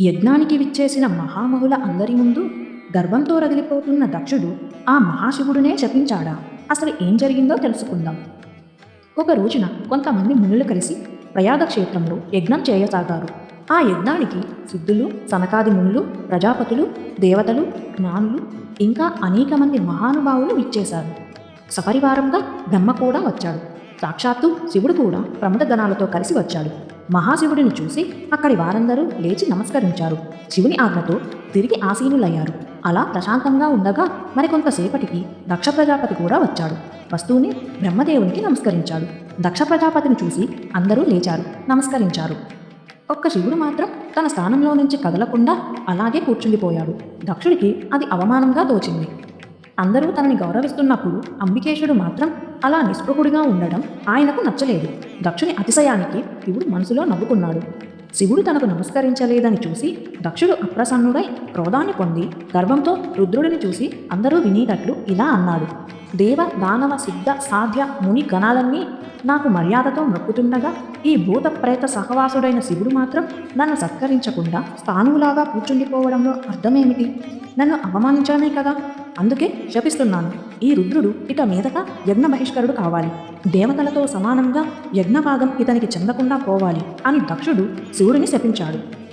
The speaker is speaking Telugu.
యజ్ఞానికి విచ్చేసిన మహామహుల అందరి ముందు గర్వంతో రగిలిపోతున్న దక్షుడు ఆ మహాశివుడునే శపించాడా అసలు ఏం జరిగిందో తెలుసుకుందాం. ఒక రోజున కొంతమంది మునులు కలిసి ప్రయాగ క్షేత్రంలో యజ్ఞం చేయసాగారు. ఆ యజ్ఞానికి సిద్ధులు సనకాది మునులు ప్రజాపతులు దేవతలు జ్ఞానులు ఇంకా అనేక మంది మహానుభావులు విచ్చేశారు. సపరివారంగా బ్రహ్మ కూడా వచ్చాడు. సాక్షాత్తు శివుడు కూడా ప్రమదగణాలతో కలిసి వచ్చాడు. మహాశివుడిని చూసి అక్కడి వారందరూ లేచి నమస్కరించారు. శివుని ఆజ్ఞతో తిరిగి ఆసీనులయ్యారు. అలా ప్రశాంతంగా ఉండగా మరికొంతసేపటికి దక్ష ప్రజాపతి కూడా వచ్చాడు. వస్తూనే బ్రహ్మదేవునికి నమస్కరించాడు. దక్ష ప్రజాపతిని చూసి అందరూ లేచారు నమస్కరించారు. ఒక్క శివుడు మాత్రం తన స్థానంలో నుంచి కదలకుండా అలాగే కూర్చుండిపోయాడు. దక్షుడికి అది అవమానంగా తోచింది. అందరూ తనని గౌరవిస్తున్నప్పుడు అంబికేశుడు మాత్రం అలా నిస్పృహుడిగా ఉండడం ఆయనకు నచ్చలేదు. దక్షుని అతిశయానికి శివుడు మనసులో నవ్వుకున్నాడు. శివుడు తనకు నమస్కరించలేదని చూసి దక్షుడు అప్రసన్నుడై క్రోధాన్ని పొంది గర్వంతో రుద్రుడిని చూసి అందరూ వినేటట్లు ఇలా అన్నాడు. దేవ దానవ సిద్ధ సాధ్య ముని గణాలన్నీ నాకు మర్యాదతో మొక్కుతుండగా ఈ భూత ప్రేత సహవాసుడైన శివుడు మాత్రం నన్ను సత్కరించకుండా స్థానువులాగా కూర్చుండిపోవడంలో అర్థమేమిటి? నన్ను అవమానించడమే కదా? అందుకే శపిస్తున్నాను. ఈ రుద్రుడు ఇక మీదట యజ్ఞ బహిష్కరుడు కావాలి. దేవతలతో సమానంగా యజ్ఞభాగం ఇతనికి చెందకుండా పోవాలి అని దక్షుడు శివుడిని శపించాడు.